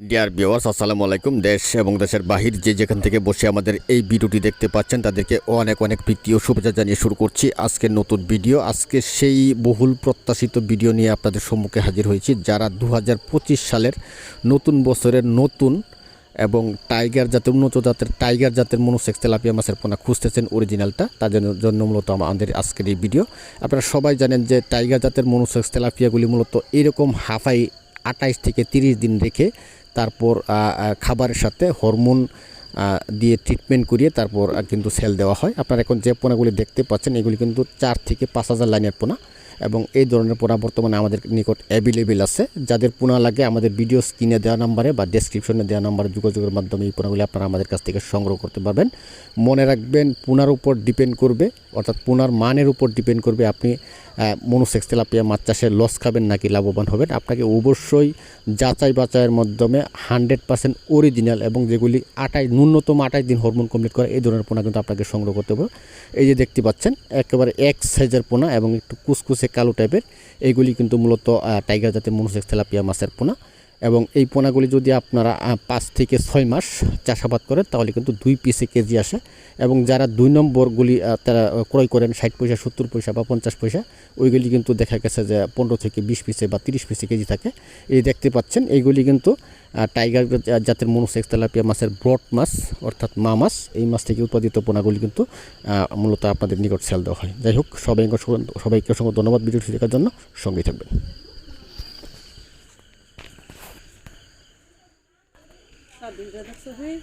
Dear viewers আসসালামু আলাইকুম। দেশ এবং দেশের বাহির যে যেখান থেকে বসে আমাদের এই ভিডিওটি দেখতে পাচ্ছেন, তাদেরকে অনেক অনেক প্রীতি ও শুভেচ্ছা জানিয়ে শুরু করছি আজকের নতুন ভিডিও। আজকে সেই বহুল প্রত্যাশিত ভিডিও নিয়ে আপনাদের সম্মুখে হাজির হয়েছি, যারা দু হাজার পঁচিশ সালের নতুন বছরের নতুন এবং টাইগার জাতের, উন্নত জাতের, টাইগার জাতের মনোসেক্স তেলাপিয়া মাছের পোনা খুঁজতেছেন অরিজিনালটা। তার জন্য মূলত আমাদের আজকের এই ভিডিও। আপনারা সবাই জানেন যে টাইগার জাতের মনোসেক্স তেলাপিয়াগুলি মূলত এরকম হাফাই আঠাইশ থেকে তিরিশ দিন রেখে তারপর খাবারের সাথে হরমোন দিয়ে ট্রিটমেন্ট করিয়ে তারপর কিন্তু সেল দেওয়া হয়। আপনারা এখন যে পোনাগুলি দেখতে পাচ্ছেন, এগুলি কিন্তু চার থেকে পাঁচ হাজার লাইনের পোনা এবং এই ধরনের পোনা বর্তমানে আমাদের নিকট অ্যাভেলেবেল আছে। যাদের পোনা লাগে, আমাদের ভিডিও স্ক্রিনে দেওয়া নাম্বারে বা ডেসক্রিপশনে দেওয়া নাম্বারে যোগাযোগের মাধ্যমে এই পোনাগুলি আপনারা আমাদের কাছ থেকে সংগ্রহ করতে পারবেন। মনে রাখবেন, পোনার উপর ডিপেন্ড করবে, অর্থাৎ পোনার মানের উপর ডিপেন্ড করবে। আপনি মনোসেক্স তেলাপিয়া মাছ চাষে লস খাবেন নাকি লাভবান হবেন? আপনাকে অবশ্যই যাচাই বাছাইয়ের মাধ্যমে হান্ড্রেড পার্সেন্ট অরিজিনাল এবং যেগুলি আটাই ন্যূনতম আটাই দিন হরমোন কমপ্লিট করে, এই ধরনের পোনা কিন্তু আপনাকে সংগ্রহ করতে হবে। এই যে দেখতে পাচ্ছেন, একেবারে এক সাইজের পোনা এবং একটু কুসকুসে কালো টাইপের এইগুলি কিন্তু মূলত টাইগার জাতের মনোসেক্স তেলাপিয়া মাছের পোনা। এবং এই পোনাগুলি যদি আপনারা পাঁচ থেকে ছয় মাস চাষাবাদ করেন, তাহলে কিন্তু দুই পিসে কেজি আসে। এবং যারা দুই নম্বরগুলি তারা ক্রয় করেন ষাট পয়সা, সত্তর পয়সা বা পঞ্চাশ পয়সা, ওইগুলি কিন্তু দেখা গেছে যে পনেরো থেকে বিশ পিসে বা তিরিশ পিসে কেজি থাকে। এই দেখতে পাচ্ছেন, এইগুলি কিন্তু টাইগার জাতের মনোসেক্স তেলাপিয়া মাছের ব্রড মাছ, অর্থাৎ মা মাছ। এই মাছ থেকে উৎপাদিত পোনাগুলি কিন্তু মূলত আপনাদের নিকট সেল দেওয়া হয়। যাই হোক, সবাইকে সবাইকে অসংখ্য ধন্যবাদ ভিডিওটি দেখার জন্য। সঙ্গেই থাকবেন। স্বাধীনতা দেখছ ভাই